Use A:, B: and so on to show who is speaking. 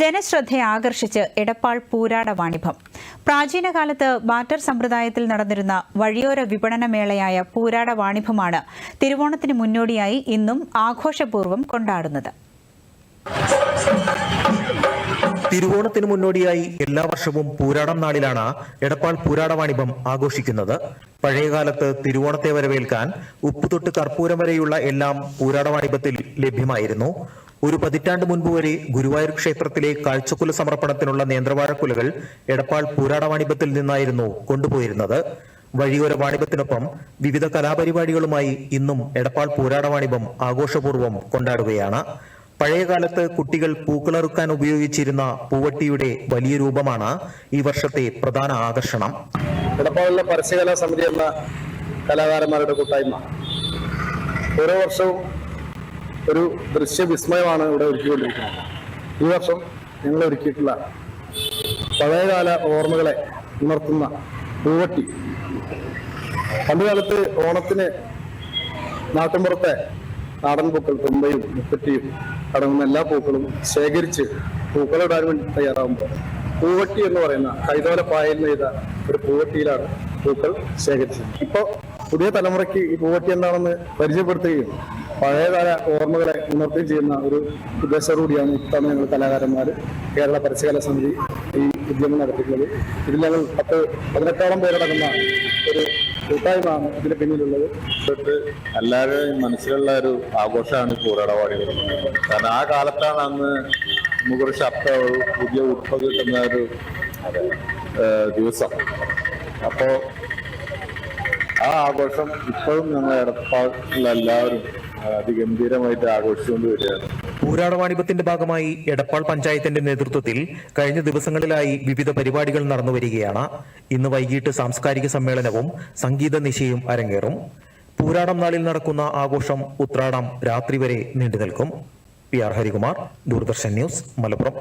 A: ജനശ്രദ്ധയെ ആകർഷിച്ച് എടപ്പാൾ പൂരാട വാണിഭം. പ്രാചീന കാലത്ത് ബാറ്റർ സമ്പ്രദായത്തിൽ നടന്നിരുന്ന വഴിയോര വിപണന മേളയായ പൂരാട വാണിഭമാണ് തിരുവോണത്തിന് മുന്നോടിയായി ഇന്നും ആഘോഷപൂർവം കൊണ്ടാടുന്നത്.
B: തിരുവോണത്തിന് മുന്നോടിയായി എല്ലാ വർഷവും പൂരാടം നാളിലാണ് എടപ്പാൾ പൂരാട വാണിഭം ആഘോഷിക്കുന്നത്. പഴയകാലത്ത് തിരുവോണത്തെ വരവേൽക്കാൻ ഉപ്പുതൊട്ട് കർപ്പൂരം വരെയുള്ള എല്ലാം പൂരാട വാണിഭത്തിൽ ലഭ്യമായിരുന്നു. ഒരു പതിറ്റാണ്ട് മുൻപ് വരെ ഗുരുവായൂർ ക്ഷേത്രത്തിലെ കാഴ്ചക്കുല സമർപ്പണത്തിനുള്ള നേന്ത്രവാഴക്കുലകൾ എടപ്പാൾ പൂരാട വാണിഭത്തിൽ നിന്നായിരുന്നു കൊണ്ടുപോയിരുന്നത്. വഴിയോര വാണിഭത്തിനൊപ്പം വിവിധ കലാപരിപാടികളുമായി ഇന്നും എടപ്പാൾ പൂരാട വാണിഭം ആഘോഷപൂർവം കൊണ്ടാടുകയാണ്. പഴയകാലത്ത് കുട്ടികൾ പൂക്കളറുക്കാൻ ഉപയോഗിച്ചിരുന്ന പൂവട്ടിയുടെ വലിയ രൂപമാണ് ഈ വർഷത്തെ പ്രധാന ആകർഷണം.
C: എടപ്പാളിലെ പരസ്യകലാ സമിതി എന്ന കലാകാരന്മാരുടെ കൂട്ടായ്മ. ഓരോ വർഷവും ഒരു ദൃശ്യ വിസ്മയമാണ് ഇവിടെ ഒരുക്കിക്കൊണ്ടിരിക്കുന്നത്. ഈ വർഷം ഞങ്ങൾ ഒരുക്കിയിട്ടുള്ള പഴയകാല ഓർമ്മകളെ ഉണർത്തുന്ന പൂവട്ടി. പണ്ടുകാലത്ത് ഓണത്തിന് നാട്ടിൻപുറത്തെ നാടൻ പൂക്കൾ തുമ്പയും മുപ്പറ്റിയും അടങ്ങുന്ന എല്ലാ പൂക്കളും ശേഖരിച്ച് പൂക്കളിടാൻ വേണ്ടി തയ്യാറാകുമ്പോൾ പൂവട്ടി എന്ന് പറയുന്ന കൈതോല പായൽ നെയ്ത ഒരു പൂവട്ടിയിലാണ് പൂക്കൾ ശേഖരിച്ചത്. ഇപ്പോൾ പുതിയ തലമുറയ്ക്ക് ഈ പൂവട്ടി എന്താണെന്ന് പരിചയപ്പെടുത്തുകയും പഴയകാല ഓർമ്മകളെ ഉണർത്തുകയും ചെയ്യുന്ന ഒരു ഉദ്ദേശത്തോടുകൂടിയാണ് ഇത്തവണ ഞങ്ങൾ കലാകാരന്മാർ കേരള പരസ്യകലാ സമിതി ഈ ഉദ്യമം നടത്തിയിട്ടുള്ളത്. ഇതിൽ ഞങ്ങൾ പത്ത് പതിനെട്ടോളം പേരടങ്ങുന്ന ഒരു കൂട്ടായ്മയാണ് ഇതിന് പിന്നിലുള്ളത്.
D: തൊട്ട് എല്ലാവരുടെയും മനസ്സിലുള്ള ഒരു ആഘോഷമാണ് പൂരടവാടി കാരണം ആ കാലത്താണ് അന്ന് നമുക്കൊരു ഒരു പുതിയ ഉടുപ്പ് കിട്ടുന്ന ഒരു ദിവസം. അപ്പോൾ ആ ആഘോഷം ഇപ്പോഴും ഞങ്ങൾ എടപ്പാളിലെല്ലാവരും അതിഗംഭീരമായിട്ട് ആഘോഷിച്ചുകൊണ്ട് വരികയാണ്.
B: പൂരാട വാണിഭത്തിന്റെ ഭാഗമായി എടപ്പാൾ പഞ്ചായത്തിന്റെ നേതൃത്വത്തിൽ കഴിഞ്ഞ ദിവസങ്ങളിലായി വിവിധ പരിപാടികൾ നടന്നു വരികയാണ്. ഇന്ന് വൈകിട്ട് സാംസ്കാരിക സമ്മേളനവും സംഗീത നിശയും അരങ്ങേറും. പൂരാടം നാളിൽ നടക്കുന്ന ആഘോഷം ഉത്രാടം രാത്രി വരെ നീണ്ടു നിൽക്കും P R Harikumar Doordarshan news Malappuram.